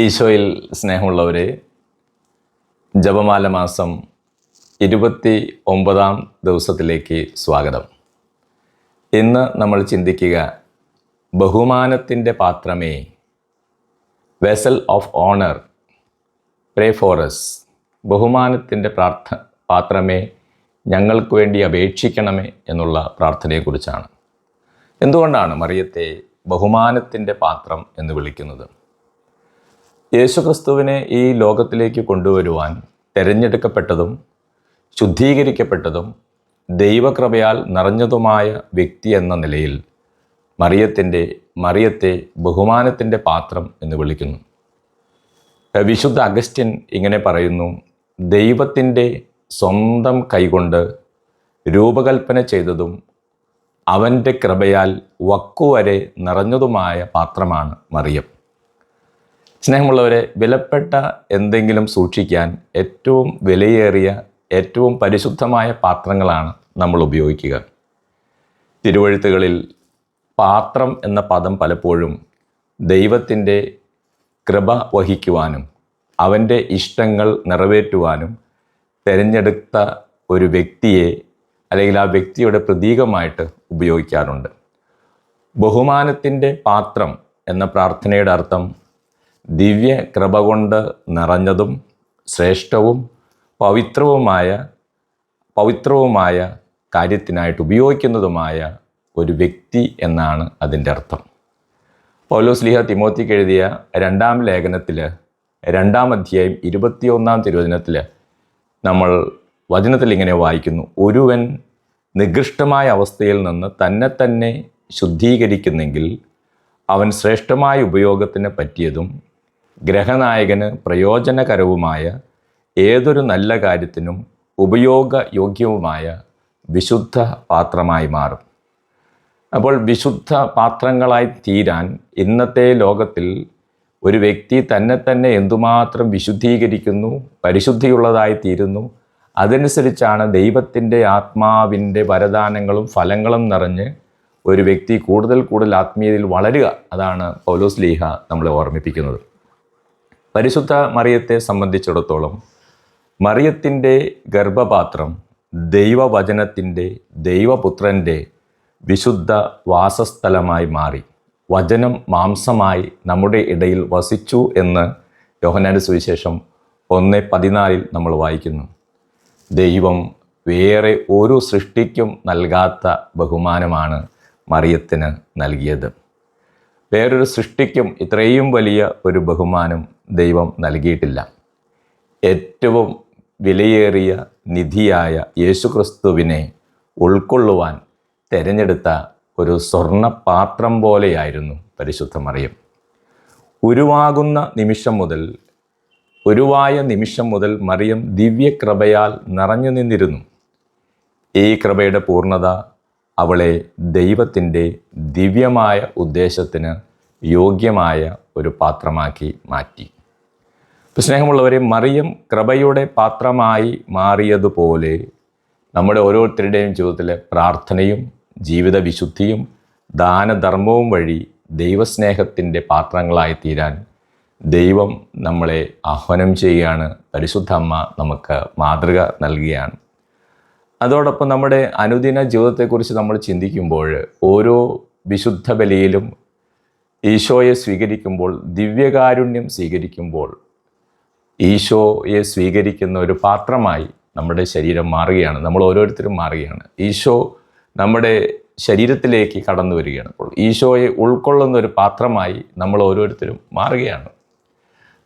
ഈശോയിൽ സ്നേഹമുള്ളവർ ജപമാല മാസം ഇരുപത്തി ഒമ്പതാം ദിവസത്തിലേക്ക് സ്വാഗതം. ഇന്ന് നമ്മൾ ചിന്തിക്കുക ബഹുമാനത്തിന്റെ പാത്രമേ vessel of honour pray for us ബഹുമാനത്തിന്റെ പ്രാർത്ഥ പാത്രമേ ഞങ്ങൾക്ക് വേണ്ടി അപേക്ഷിക്കണമേ എന്നുള്ള പ്രാർത്ഥനയെക്കുറിച്ചാണ്. എന്തുകൊണ്ടാണ് മറിയത്തെ ബഹുമാനത്തിന്റെ പാത്രം എന്ന് വിളിക്കുന്നത്? യേശുക്രിസ്തുവിനെ ഈ ലോകത്തിലേക്ക് കൊണ്ടുവരുവാൻ തിരഞ്ഞെടുക്കപ്പെട്ടതും ശുദ്ധീകരിക്കപ്പെട്ടതും ദൈവകൃപയാൽ നിറഞ്ഞതുമായ വ്യക്തി എന്ന നിലയിൽ മറിയത്തിന്റെ മറിയത്തെ ബഹുമാനത്തിന്റെ പാത്രം എന്ന് വിളിക്കുന്നു. വിശുദ്ധ അഗസ്റ്റിൻ ഇങ്ങനെ പറയുന്നു ദൈവത്തിന്റെ സ്വന്തം കൈകൊണ്ട് രൂപകൽപ്പന ചെയ്തതും അവന്റെ കൃപയാൽ വക്കുവരെ നിറഞ്ഞതുമായ പാത്രമാണ് മറിയം. സ്നേഹമുള്ളവരെ വിലപ്പെട്ട എന്തെങ്കിലും സൂക്ഷിക്കാൻ ഏറ്റവും വിലയേറിയ ഏറ്റവും പരിശുദ്ധമായ പാത്രങ്ങളാണ് നമ്മൾ ഉപയോഗിക്കുക. തിരുവഴുത്തുകളിൽ പാത്രം എന്ന പദം പലപ്പോഴും ദൈവത്തിന്റെ കൃപ വഹിക്കുവാനും അവന്റെ ഇഷ്ടങ്ങൾ നിറവേറ്റുവാനും തിരഞ്ഞെടുത്ത ഒരു വ്യക്തിയെ അല്ലെങ്കിൽ ആ വ്യക്തിയുടെ പ്രതീകമായിട്ട് ഉപയോഗിക്കാറുണ്ട്. ബഹുമാനത്തിന്റെ പാത്രം എന്ന പ്രാർത്ഥനയുടെ അർത്ഥം ദിവ്യ കൃപ കൊണ്ട് നിറഞ്ഞതും ശ്രേഷ്ഠവും പവിത്രവുമായ പവിത്രവുമായ കാര്യത്തിനായിട്ട് ഉപയോഗിക്കുന്നതുമായ ഒരു വ്യക്തി എന്നാണ് അതിന്റെ അർത്ഥം. പൗലോസ് ലിഹ തിമോത്തിക്ക് എഴുതിയ രണ്ടാം ലേഖനത്തിൽ രണ്ടാം അധ്യായം ഇരുപത്തിയൊന്നാം തിരുവചനത്തിൽ നമ്മൾ വചനത്തിൽ ഇങ്ങനെ വായിക്കുന്നു. ഒരുവൻ നികൃഷ്ടമായ അവസ്ഥയിൽ നിന്ന് തന്നെ തന്നെ ശുദ്ധീകരിക്കുന്നെങ്കിൽ അവൻ ശ്രേഷ്ഠമായ ഉപയോഗത്തിന് പറ്റിയതും ഗ്രഹനായകന് പ്രയോജനകരവുമായ ഏതൊരു നല്ല കാര്യത്തിനും ഉപയോഗയോഗ്യവുമായ വിശുദ്ധ പാത്രമായി മാറും. അപ്പോൾ വിശുദ്ധ പാത്രങ്ങളായി തീരാൻ ഇന്നത്തെ ലോകത്തിൽ ഒരു വ്യക്തി തന്നെ തന്നെ എന്തുമാത്രം വിശുദ്ധീകരിക്കുന്നു പരിശുദ്ധിയുള്ളതായി തീരുന്നു അതനുസരിച്ചാണ് ദൈവത്തിന്റെ ആത്മാവിന്റെ വരദാനങ്ങളും ഫലങ്ങളും നിറഞ്ഞ് ഒരു വ്യക്തി കൂടുതൽ കൂടുതൽ ആത്മീയതയിൽ വളരുക. അതാണ് പൗലോസ് ലീഹ നമ്മളെ ഓർമ്മിപ്പിക്കുന്നത്. പരിശുദ്ധ മറിയത്തെ സംബന്ധിച്ചിടത്തോളം മറിയത്തിന്റെ ഗർഭപാത്രം ദൈവവചനത്തിന്റെ ദൈവപുത്രന്റെ വിശുദ്ധ വാസസ്ഥലമായി മാറി. വചനം മാംസമായി നമ്മുടെ ഇടയിൽ വസിച്ചു എന്ന് യോഹനാന്റെ സുവിശേഷം ഒന്ന് പതിനാലിൽ നമ്മൾ വായിക്കുന്നു. ദൈവം വേറെ ഒരു സൃഷ്ടിക്കും നൽകാത്ത ബഹുമാനമാണ് മറിയത്തിന് നൽകിയത്. വേറൊരു സൃഷ്ടിക്കും ഇത്രയും വലിയ ഒരു ബഹുമാനം ദൈവം നൽകിയിട്ടില്ല. ഏറ്റവും വിലയേറിയ നിധിയായ യേശുക്രിസ്തുവിനെ ഉൾക്കൊള്ളുവാൻ തിരഞ്ഞെടുത്ത ഒരു സ്വർണപാത്രം പോലെയായിരുന്നു പരിശുദ്ധ മറിയം. ഉരുവാകുന്ന നിമിഷം മുതൽ ഉരുവായ നിമിഷം മുതൽ മറിയം ദിവ്യകൃപയാൽ നിറഞ്ഞു നിന്നിരുന്നു. ഈ കൃപയുടെ പൂർണത അവളെ ദൈവത്തിന്റെ ദിവ്യമായ ഉദ്ദേശത്തിന് യോഗ്യമായ ഒരു പാത്രമാക്കി മാറ്റി. ഇപ്പം സ്നേഹമുള്ളവരെ മറിയം കൃപയുടെ പാത്രമായി മാറിയതുപോലെ നമ്മുടെ ഓരോരുത്തരുടെയും ജീവിതത്തിലെ പ്രാർത്ഥനയും ജീവിത വിശുദ്ധിയും ദാനധർമ്മവും വഴി ദൈവസ്നേഹത്തിന്റെ പാത്രങ്ങളായി തീരാൻ ദൈവം നമ്മളെ ആഹ്വാനം ചെയ്യുകയാണ്. പരിശുദ്ധ അമ്മ നമുക്ക് മാതൃക നൽകുകയാണ്. അതോടൊപ്പം നമ്മുടെ അനുദിന ജീവിതത്തെക്കുറിച്ച് നമ്മൾ ചിന്തിക്കുമ്പോൾ ഓരോ വിശുദ്ധ ബലിയിലും ഈശോയെ സ്വീകരിക്കുമ്പോൾ ദിവ്യകാരുണ്യം സ്വീകരിക്കുമ്പോൾ ഈശോയെ സ്വീകരിക്കുന്ന ഒരു പാത്രമായി നമ്മുടെ ശരീരം മാറുകയാണ്. നമ്മൾ ഓരോരുത്തരും മാറുകയാണ്. ഈശോ നമ്മുടെ ശരീരത്തിലേക്ക് കടന്നു വരികയാണ്. അപ്പോൾ ഈശോയെ ഉൾക്കൊള്ളുന്ന ഒരു പാത്രമായി നമ്മൾ ഓരോരുത്തരും മാറുകയാണ്.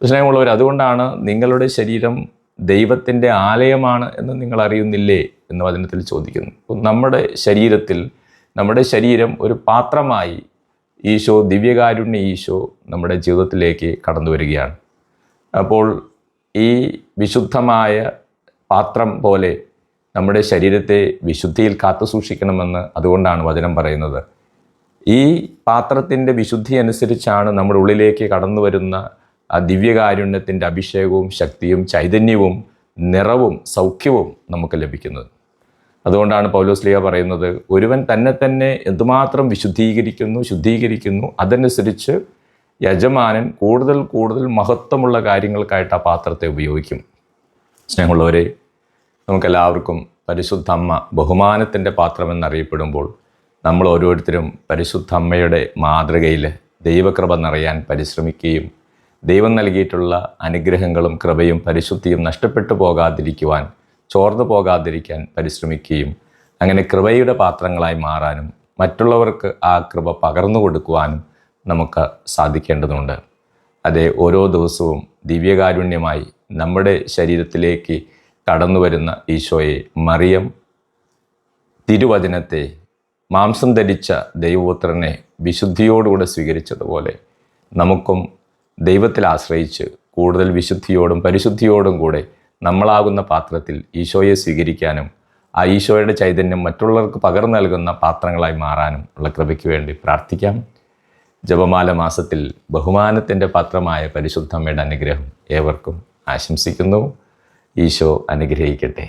സ്നേഹമുള്ളവർ അതുകൊണ്ടാണ് നിങ്ങളുടെ ശരീരം ദൈവത്തിന്റെ ആലയമാണ് എന്ന് നിങ്ങൾ അറിയുന്നില്ലേ എന്ന് വചനത്തിൽ ചോദിക്കുന്നു. നമ്മുടെ ശരീരത്തിൽ നമ്മുടെ ശരീരം ഒരു പാത്രമായി ഈശോ ദിവ്യകാരുണ്യ ഈശോ നമ്മുടെ ജീവിതത്തിലേക്ക് കടന്നു വരികയാണ്. അപ്പോൾ ഈ വിശുദ്ധമായ പാത്രം പോലെ നമ്മുടെ ശരീരത്തെ വിശുദ്ധിയിൽ കാത്തു സൂക്ഷിക്കണമെന്ന് അതുകൊണ്ടാണ് വചനം പറയുന്നത്. ഈ പാത്രത്തിന്റെ വിശുദ്ധി അനുസരിച്ചാണ് നമ്മുടെ ഉള്ളിലേക്ക് കടന്നു വരുന്ന ആ ദിവ്യകാരുണ്യത്തിന്റെ അഭിഷേകവും ശക്തിയും ചൈതന്യവും നിറവും സൗഖ്യവും നമുക്ക് ലഭിക്കുന്നത്. അതുകൊണ്ടാണ് പൗലോസ് ലിയ പറയുന്നത് ഒരുവൻ തന്നെ തന്നെ എന്തുമാത്രം വിശുദ്ധീകരിക്കുന്നു ശുദ്ധീകരിക്കുന്നു അതനുസരിച്ച് യജമാനൻ കൂടുതൽ കൂടുതൽ മഹത്വമുള്ള കാര്യങ്ങൾക്കായിട്ട് ആ പാത്രത്തെ ഉപയോഗിക്കും. സ്നേഹമുള്ളവരെ നമുക്കെല്ലാവർക്കും പരിശുദ്ധ അമ്മ ബഹുമാനത്തിന്റെ പാത്രമെന്നറിയപ്പെടുമ്പോൾ നമ്മൾ ഓരോരുത്തരും പരിശുദ്ധ അമ്മയുടെ മാതൃകയിൽ ദൈവകൃപ നിറയാൻ പരിശ്രമിക്കുകയും ദൈവം നൽകിയിട്ടുള്ള അനുഗ്രഹങ്ങളും കൃപയും പരിശുദ്ധിയും നഷ്ടപ്പെട്ടു പോകാതിരിക്കുവാൻ ചോർന്നു പോകാതിരിക്കാൻ പരിശ്രമിക്കുകയും അങ്ങനെ കൃപയുടെ പാത്രങ്ങളായി മാറാനും മറ്റുള്ളവർക്ക് ആ കൃപ പകർന്നു കൊടുക്കുവാനും നമുക്ക് സാധിക്കേണ്ടതുണ്ട്. അതെ ഓരോ ദിവസവും ദിവ്യകാരുണ്യമായി നമ്മുടെ ശരീരത്തിലേക്ക് കടന്നു വരുന്ന ഈശോയെ മറിയം തിരുവചനത്തെ മാംസം ധരിച്ച ദൈവപുത്രനെ വിശുദ്ധിയോടുകൂടെ സ്വീകരിച്ചതുപോലെ നമുക്കും ദൈവത്തിൽ ആശ്രയിച്ച് കൂടുതൽ വിശുദ്ധിയോടും പരിശുദ്ധിയോടും കൂടെ നമ്മളാകുന്ന പാത്രത്തിൽ ഈശോയെ സ്വീകരിക്കാനും ആ ഈശോയുടെ ചൈതന്യം മറ്റുള്ളവർക്ക് പകർന്നു നൽകുന്ന പാത്രങ്ങളായി മാറാനും ഉള്ള കൃപയ്ക്ക് വേണ്ടി പ്രാർത്ഥിക്കാം. ജപമാല മാസത്തിൽ ബഹുമാനത്തിന്റെ പാത്രമായ പരിശുദ്ധമ്മയുടെ അനുഗ്രഹം ഏവർക്കും ആശംസിക്കുന്നു. ഈശോ അനുഗ്രഹിക്കട്ടെ.